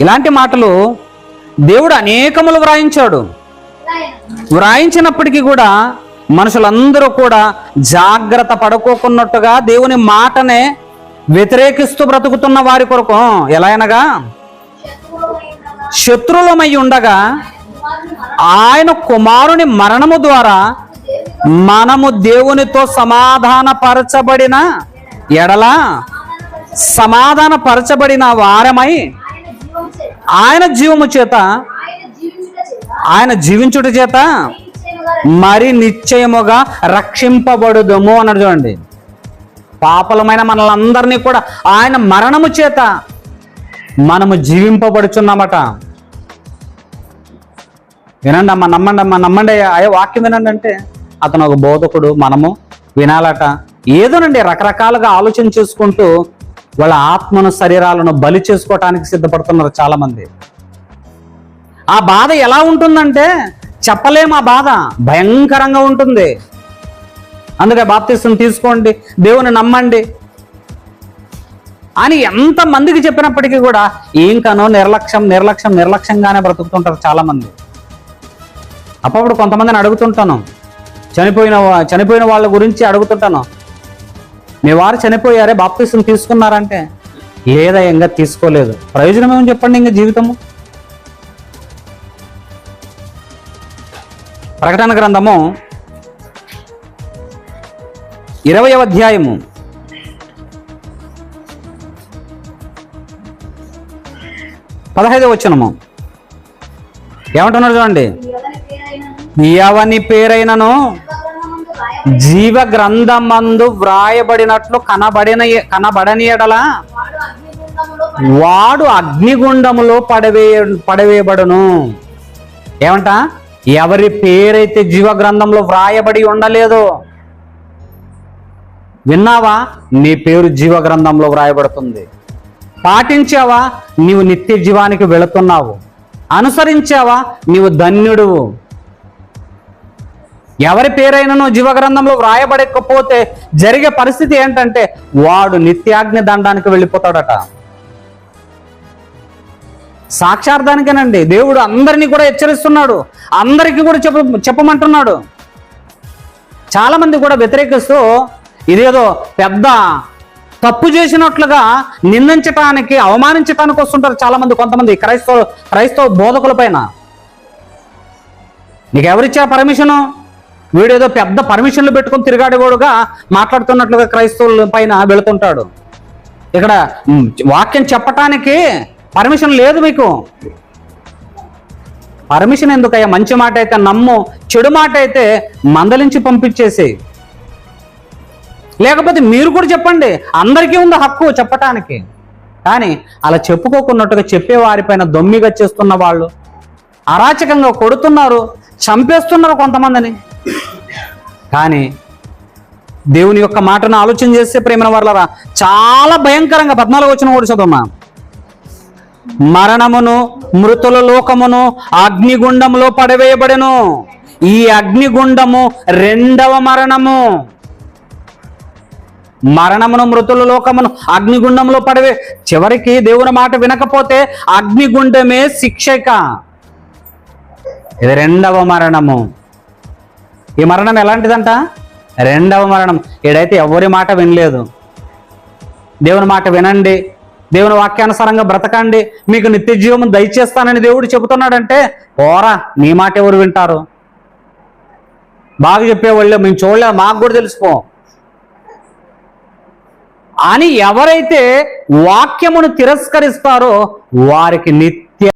ఇలాంటి మాటలు దేవుడు అనేకములు వ్రాయించాడు. వ్రాయించినప్పటికీ కూడా మనుషులందరూ కూడా జాగ్రత్త పడుకోకున్నట్టుగా దేవుని మాటనే వ్యతిరేకిస్తూ బ్రతుకుతున్న వారి కొరకు ఎలా అనగా శత్రులమై ఉండగా ఆయన కుమారుని మరణము ద్వారా మనము దేవునితో సమాధానపరచబడిన ఎడల సమాధానపరచబడిన వారమై ఆయన జీవము చేత ఆయన చేత జీవించుట చేత మరి నిశ్చయముగా రక్షింపబడుదము అన్నాడు చూడండి. పాపలమైన మనలందరినీ కూడా ఆయన మరణము చేత మనము జీవింపబడుచున్నామట. వినండి అమ్మ నమ్మండి అమ్మ నమ్మండి అయ్యా. వాక్యం వినండి అంటే అతను ఒక బోధకుడు మనము వినాలట. ఏదోనండి రకరకాలుగా ఆలోచన చేసుకుంటూ వాళ్ళ ఆత్మను శరీరాలను బలి చేసుకోవటానికి సిద్ధపడుతున్నారు చాలా మంది ఆ బాధ ఎలా ఉంటుందంటే చెప్పలేము ఆ బాధ. భయంకరంగా ఉంటుంది. అందుకే బాప్తిసం తీసుకోండి దేవుని నమ్మండి. అని ఎంత మందికి చెప్పినప్పటికీ కూడా ఏం కనో నిర్లక్ష్యం నిర్లక్ష్యం నిర్లక్ష్యంగానే బ్రతుకుతుంటారు చాలా మంది అప్పుడు కొంతమందిని అడుగుతుంటాను. చనిపోయిన చనిపోయిన వాళ్ళ గురించి అడుగుతుంటాను. మీ వారు చనిపోయారే బాప్తిసం తీసుకున్నారంటే? లేదా ఇంకా తీసుకోలేదు. ప్రయోజనం ఏమని చెప్పండి ఇంకా జీవితము? ప్రకటన గ్రంథము ఇరవయవ అధ్యాయము. పదహైదవ వచనము. ఏమంటున్నారు చూడండి? ఎవని పేరైనను? జీవ గ్రంథమందు వ్రాయబడినట్లు కనబడిన కనబడని ఎడల వాడు అగ్నిగుండములో పడవే పడవేయబడును. ఏమంట? ఎవరి పేరైతే జీవ గ్రంథంలో వ్రాయబడి ఉండలేదు. విన్నావా? నీ పేరు జీవ గ్రంథంలో వ్రాయబడుతుంది. పాటించావా? నీవు నిత్య జీవానికి వెళుతున్నావు. అనుసరించావా? నీవు ధన్యుడు ఎవరి పేరైనను జీవ గ్రంథంలో వ్రాయబడకపోతే జరిగే పరిస్థితి ఏంటంటే వాడు నిత్యాగ్ని దండానికి వెళ్ళిపోతాడట. సాక్షార్థానికేనండి దేవుడు అందరినీ కూడా హెచ్చరిస్తున్నాడు అందరికీ కూడా చెప్ప చెప్పమంటున్నాడు. చాలా మంది కూడా వ్యతిరేకిస్తూ ఇదేదో పెద్ద తప్పు చేసినట్లుగా నిందించటానికి అవమానించటానికి వస్తుంటారు చాలా మంది కొంతమంది క్రైస్తవ క్రైస్తవ బోధకుల పైన. నీకెవరిచ్చా పర్మిషను? వీడేదో పెద్ద పర్మిషన్లు పెట్టుకొని తిరిగాడేవాడుగా మాట్లాడుతున్నట్లుగా క్రైస్తవుల పైన వెళుతుంటాడు. ఇక్కడ వాక్యం చెప్పటానికి పర్మిషన్ లేదు మీకు. పర్మిషన్ ఎందుకయ్యా? మంచి మాట అయితే నమ్ము చెడు మాట అయితే మందలించి పంపించేసి లేకపోతే మీరు కూడా చెప్పండి అందరికీ ఉంది హక్కు చెప్పటానికి. కానీ అలా చెప్పుకోకున్నట్టుగా చెప్పే వారిపైన దొమ్మిగా చేస్తున్న వాళ్ళు అరాచకంగా కొడుతున్నారు చంపేస్తున్నారు కొంతమందిని. కానీ దేవుని యొక్క మాటను ఆలోచన చేస్తే ప్రేమ వర్లరా చాలా భయంకరంగా పద్నాలుగు వచ్చిన కూడా చదువుమా మరణమును మృతుల లోకమును అగ్నిగుండంలో పడవేయబడెను. ఈ అగ్నిగుండము రెండవ మరణము. మరణమును మృతుల లోకమును అగ్నిగుండంలో పడవే. చివరికి దేవుని మాట వినకపోతే అగ్నిగుండమే శిక్షక. ఇది రెండవ మరణము. ఈ మరణం ఎలాంటిదంట? రెండవ మరణం. ఏడైతే ఎవరి మాట వినలేదు. దేవుని మాట వినండి. దేవుని వాక్యానుసారంగా బ్రతకండి. మీకు నిత్య జీవం దయచేస్తానని దేవుడు చెబుతున్నాడంటే పోరా నీ మాట ఎవరు వింటారు? బాగా చెప్పేవాళ్ళే మేము చూడలే మాకు కూడా తెలుసుకో. అని ఎవరైతే వాక్యమును తిరస్కరిస్తారో వారికి నిత్య